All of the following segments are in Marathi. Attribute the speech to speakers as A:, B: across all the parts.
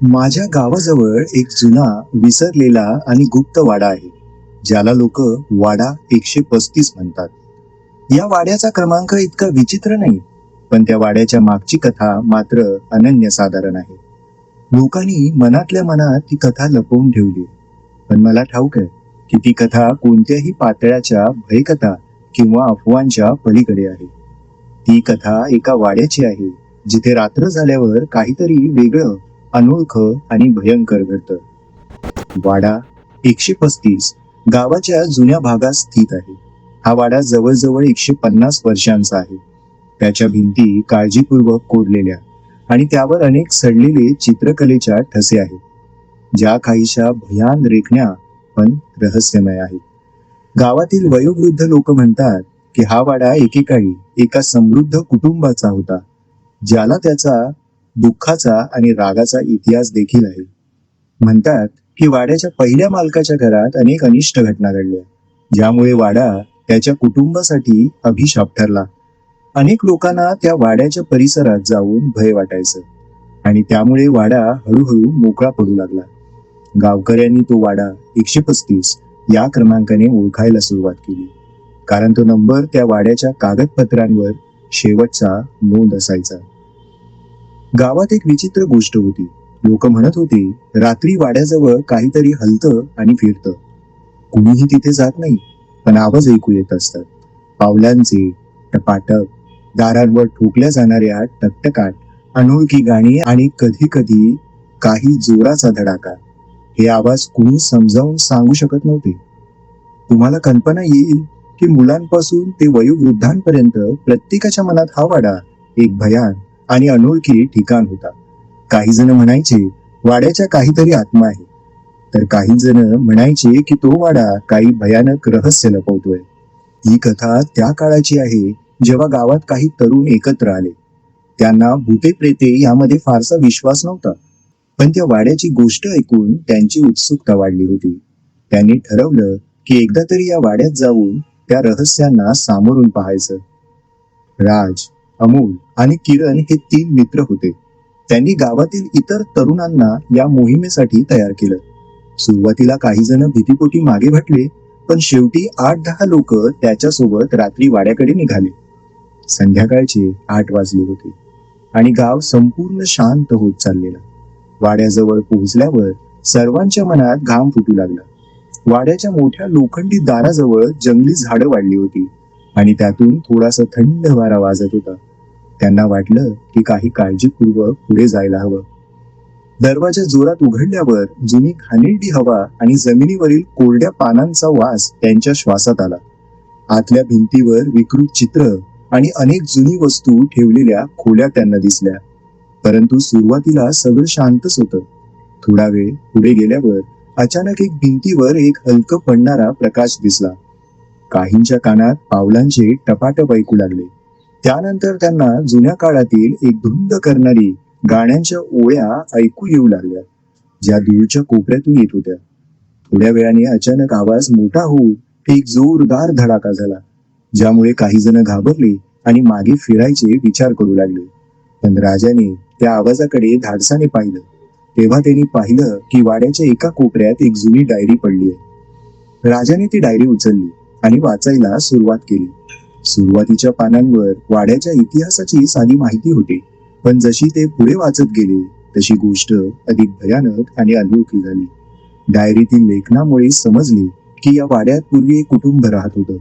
A: माझ्या गावाजवळ एक जुना विसरलेला आणि गुप्त वाडा आहे ज्याला लोक वाडा एकशे पस्तीस म्हणतात. या वाड्याचा क्रमांक इतका विचित्र नाही पण त्या वाड्याच्या मागची कथा मात्र अनन्यसाधारण आहे. लोकांनी मनातल्या मनात ती कथा लपवून ठेवली. पण मला ठाऊक आहे की ती कथा कोणत्याही पातळ्याच्या भयकथा किंवा अफवांच्या पलीकडे आहे. ती कथा एका वाड्याची आहे जिथे रात्र झाल्यावर काहीतरी वेगळं अनोळखं आणि भयंकर घडतं. वाडा एकशे पस्तीस गावाच्या जुन्या भागात स्थित आहे. हा वाडा जवळजवळ एकशे पन्नास वर्षांचा आहे. त्याच्या भिंती काळजीपूर्वक कोरलेल्या आणि त्यावर अनेक सडलेले चित्रकलेच्या ठसे आहेत. ज्या काहीशा भयान रेखण्या पण रहस्यमय आहेत. गावातील वयोवृद्ध लोक म्हणतात की हा वाडा एकेकाळी एका समृद्ध कुटुंबाचा होता. ज्याला त्याचा दुःखाचा आणि रागाचा इतिहास देखील आहे. म्हणतात की वाड्याच्या पहिल्या मालकाच्या घरात अनेक अनिष्ट घटना घडल्या. ज्यामुळे वाडा त्याच्या कुटुंबासाठी अभिशाप ठरला. अनेक लोकांना त्या वाड्याच्या परिसरात जाऊन भय वाटायचं आणि त्यामुळे वाडा हळूहळू मोकळा पडू लागला. गावकऱ्यांनी तो वाडा एकशे पस्तीस या क्रमांकाने ओळखायला सुरुवात केली. कारण तो नंबर त्या वाड्याच्या कागदपत्रांवर शेवटचा नोंद असायचा. गावात एक विचित्र गोष्ट होती. लोक म्हणत होते रात्री वाड्याजवळ काहीतरी हलतं आणि फिरतं. कुणीही तिथे जात नाही पण आवाज ऐकू येत असतात. पावलांचे टपाटप दारांवर ठोकल्या जाणाऱ्या टकटकाट अनोळखी गाणी आणि कधी कधी काही जोराचा धडाका. हे आवाज कुणी समजावून सांगू शकत नव्हते. तुम्हाला कल्पना येईल की मुलांपासून ते वयोवृद्धांपर्यंत प्रत्येकाच्या मनात हा वाडा एक भयान आणि अनोळखी ठिकाण होता. काही जण म्हणायचे वाड्याच्या काहीतरी आत्मा आहे. तर काही जण म्हणायचे की तो वाडा काही भयानक रहस्य लपवतोय. ही कथा त्या काळाची आहे जेव्हा गावात काही तरुण एकत्र आले. त्यांना भूते प्रेते यामध्ये फारसा विश्वास नव्हता. पण त्या वाड्याची गोष्ट ऐकून त्यांची उत्सुकता वाढली होती. त्यांनी ठरवलं की एकदा तरी या वाड्यात जाऊन त्या रहस्यांना सामोरून पाहायचं. राज अमोल आणि किरण हे तीन मित्र होते. त्यांनी गावातील इतर तरुणांना या मोहिमेसाठी तयार केलं. सुरुवातीला काही जण भीतीपोटी मागे भटले पण शेवटी आठ दहा लोक त्याच्यासोबत रात्री वाड्याकडे निघाले. संध्याकाळचे आठ वाजले होते आणि गाव संपूर्ण शांत होत चाललेला. वाड्याजवळ पोहोचल्यावर सर्वांच्या मनात घाम फुटू लागला. वाड्याच्या मोठ्या लोखंडी दाराजवळ जंगली झाडं वाढली होती. आणि त्यातून थोडासा थंड वारा वाजत होता. त्यांना वाटलं की काही काळजीपूर्वक पुढे जायला हवं. दरवाजा जोरात उघडल्यावर जुनी घाणेरडी हवा आणि जमिनीवरील कोरड्या पानांचा वास त्यांच्या श्वासात आला. आतल्या भिंतीवर विकृत चित्र आणि अनेक जुनी वस्तू ठेवलेल्या खोल्या त्यांना दिसल्या. परंतु सुरुवातीला सगळं शांतच होतं. थोडा वेळ पुढे गेल्यावर अचानक एक भिंतीवर एक हलकं पडणारा प्रकाश दिसला. काहींच्या कानात पावलांचे टपाटप ऐकू लागले. त्यानंतर त्यांना जुन्या काळातील एक धुंद करणारी गाण्यांच्या ओळ्या ऐकू येऊ लागल्या. ज्या दूरच्या कोपऱ्यातून येत होत्या. थोड्या वेळाने अचानक आवाज मोठा होऊन एक जोरदार धडाका झाला ज्यामुळे काही जण घाबरले आणि मागे फिरायचे विचार करू लागले. पण राजाने त्या आवाजाकडे धाडसाने पाहिलं. तेव्हा त्यांनी पाहिलं की वाड्याच्या एका कोपऱ्यात एक जुनी डायरी पडली आहे. राजाने ती डायरी उचलली. आणि वाचायला सुरुवात केली. सुरुवातीच्या पानांवर वाड्याच्या इतिहासाची साधी माहिती होती. पण जशी ते पुढे वाचत गेले तशी गोष्ट अधिक भयानक आणि अनोळखी झाली. डायरीतील लेखनामुळे समजले की या वाड्यात पूर्वी एक कुटुंब राहत होतं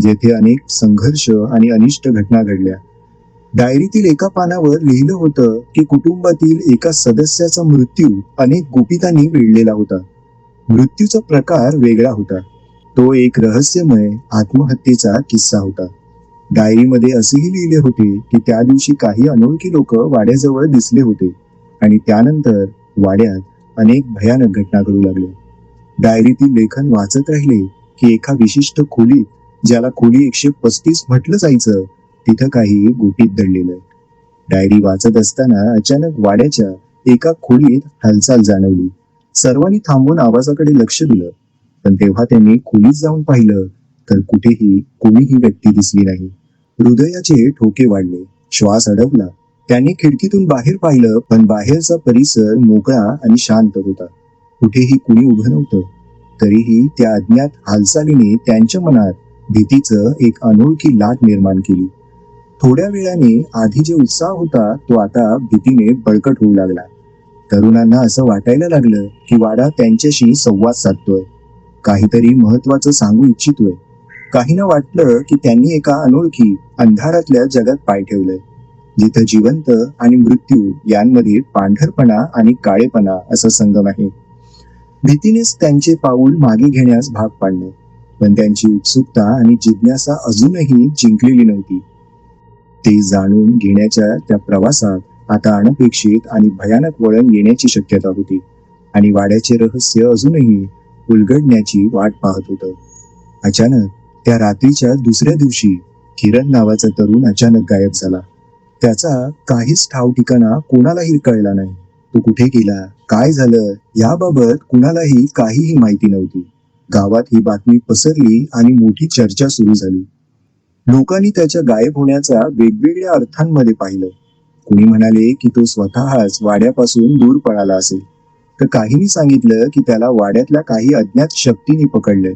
A: जेथे अनेक संघर्ष आणि अनिष्ट घटना घडल्या. डायरीतील एका पानावर लिहिलं होतं की कुटुंबातील एका सदस्याचा मृत्यू अनेक गुपितांनी वेढलेला होता. मृत्यूचा प्रकार वेगळा होता. तो एक रहस्यमय आत्महत्येचा किस्सा होता. डायरीमध्ये असेही लिहिले होते की त्या दिवशी काही अनोळखी लोक वाड्याजवळ दिसले होते आणि त्यानंतर वाड्यात अनेक भयानक घटना घडू लागल्या. डायरीतील लेखन वाचत राहिले की एका विशिष्ट खोलीत ज्याला खोली एकशे पस्तीस म्हटलं जायचं तिथं काही गुपित दडलेलं. डायरी वाचत असताना अचानक वाड्याच्या एका खोलीत हालचाल जाणवली. सर्वांनी थांबून आवाजाकडे लक्ष दिलं. पण तेव्हा त्यांनी खोलीत जाऊन पाहिलं तर कुठेही कोणीही व्यक्ती दिसली नाही. हृदयाचे ठोके वाढले श्वास अडवला त्यांनी खिडकीतून बाहेर पाहिलं पण बाहेरचा परिसर मोकळा आणि शांत होता. कुठेही कुणी उभं नव्हतं. तरीही त्या अज्ञात हालचालीने त्यांच्या मनात भीतीचं एक अनोळखी लाट निर्माण केली. थोड्या वेळाने आधी जे उत्साह होता तो आता भीतीने बळकट होऊ लागला. तरुणांना असं वाटायला लागलं की वाडा त्यांच्याशी संवाद साधतोय. काहीतरी महत्वाचं सांगू इच्छितोय. काहींना वाटलं की त्यांनी एका अनोळखी अंधारातल्या जगात पाय ठेवलंय. जिथं जिवंत आणि मृत्यू यांमध्ये पांढरपणा आणि काळेपणा असा संगम आहे. भीतीनेच त्यांचे पाऊल मागे घेण्यास भाग पाडलं. पण त्यांची उत्सुकता आणि जिज्ञासा अजूनही जिंकलेली नव्हती. ते जाणून घेण्याच्या त्या प्रवासात आता अनपेक्षित आणि भयानक वळण येण्याची शक्यता होती. आणि वाड्याचे रहस्य अजूनही उलगडण्याची वाट पाहत होतं. अचानक त्या रात्रीच्या दुसऱ्या दिवशी किरण नावाचा तरुण अचानक गायब झाला. त्याचा काहीच ठाव ठिकाणा कोणालाही कळला नाही. तो कुठे गेला काय झालं याबाबत कुणालाही काहीही माहिती नव्हती. गावात ही बातमी पसरली आणि मोठी चर्चा सुरू झाली. लोकांनी त्याच्या गायब होण्याचा वेगवेगळ्या अर्थांमध्ये पाहिलं. कुणी म्हणाले की तो स्वतःच वाड्यापासून दूर पळाला असेल. तर काहींनी सांगितलं की त्याला वाड्यातल्या काही अज्ञात शक्तीने पकडलंय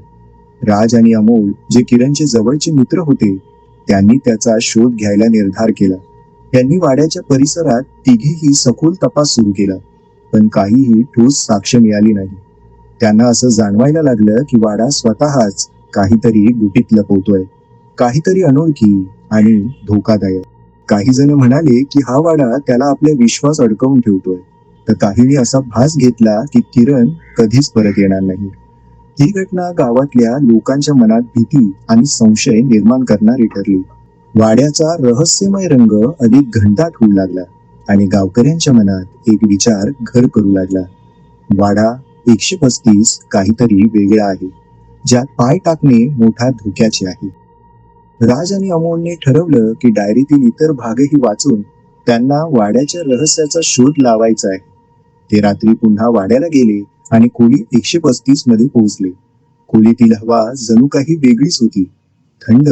A: राज आणि अमोल जे किरणचे जवळचे मित्र होते त्यांनी त्याचा शोध घ्यायला निर्धार केला. त्यांनी वाड्याच्या परिसरात तिघेही सखोल तपास सुरू केला पण काहीही ठोस साक्ष मिळाली नाही. त्यांना असं जाणवायला लागलं की वाडा स्वतःच काहीतरी गुटीत लपवतोय काहीतरी अनोळखी आणि धोकादायक. काही जण म्हणाले की हा वाडा त्याला आपल्या विश्वास अडकवून ठेवतोय. तर काहींनी असा भास घेतला की किरण कधीच परत येणार नाही. ही घटना गावातल्या लोकांच्या मनात भीती आणि संशय निर्माण करणारी ठरली. वाड्याचा रहस्यमय रंग अधिक घंटाट होऊ लागला आणि गावकऱ्यांच्या मनात एक विचार घर करू लागला. वाडा एकशे पस्तीस काहीतरी वेगळा आहे. ज्यात पाय टाकणे मोठा धोक्याचे आहे. राज आणि अमोलने ठरवलं की डायरीतील इतर भागही वाचून त्यांना वाड्याच्या रहस्याचा शोध लावायचा आहे. ते रात्री पुन्हा वाड्याला गेले आणि खोली एकशे पस्तीसमध्ये पोहोचले. खोलीतील हवा जणू काही वेगळीच होती. थंड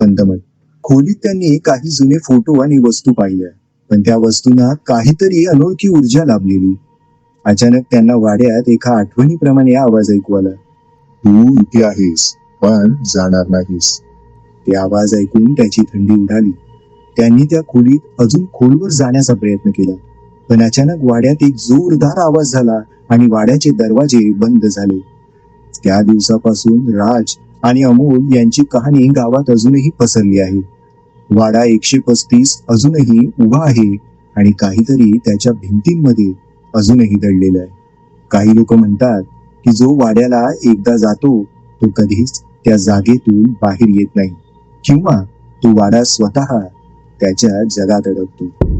A: पण दमट खोलीत त्यांनी काही जुने फोटो आणि वस्तू पाहिल्या पण त्या वस्तूंना काहीतरी अनोळखी ऊर्जा लाभलेली. अचानक त्यांना वाड्यात एका आठवणीप्रमाणे आवाज ऐकू आला. तू इथे आहेस पण जाणार नाहीस. ते आवाज ऐकून त्याची थंडी उडाली. त्यांनी त्या खोलीत अजून खोलवर जाण्याचा प्रयत्न केला. पण अचानक वाड्यात एक जोरदार आवाज झाला आणि वाड्याचे दरवाजे बंद झाले. त्या दिवसापासून राज आणि अमोल यांची कहाणी गावात अजूनही पसरली आहे. वाडा एकशे पस्तीस अजूनही उभा आहे आणि काहीतरी त्याच्या भिंतींमध्ये अजूनही दडलेलं आहे. काही लोक म्हणतात की जो वाड्याला एकदा जातो तो कधीच त्या जागेतून बाहेर येत नाही. किंवा तो वाडा स्वतः त्याच्या जगात अडकतो.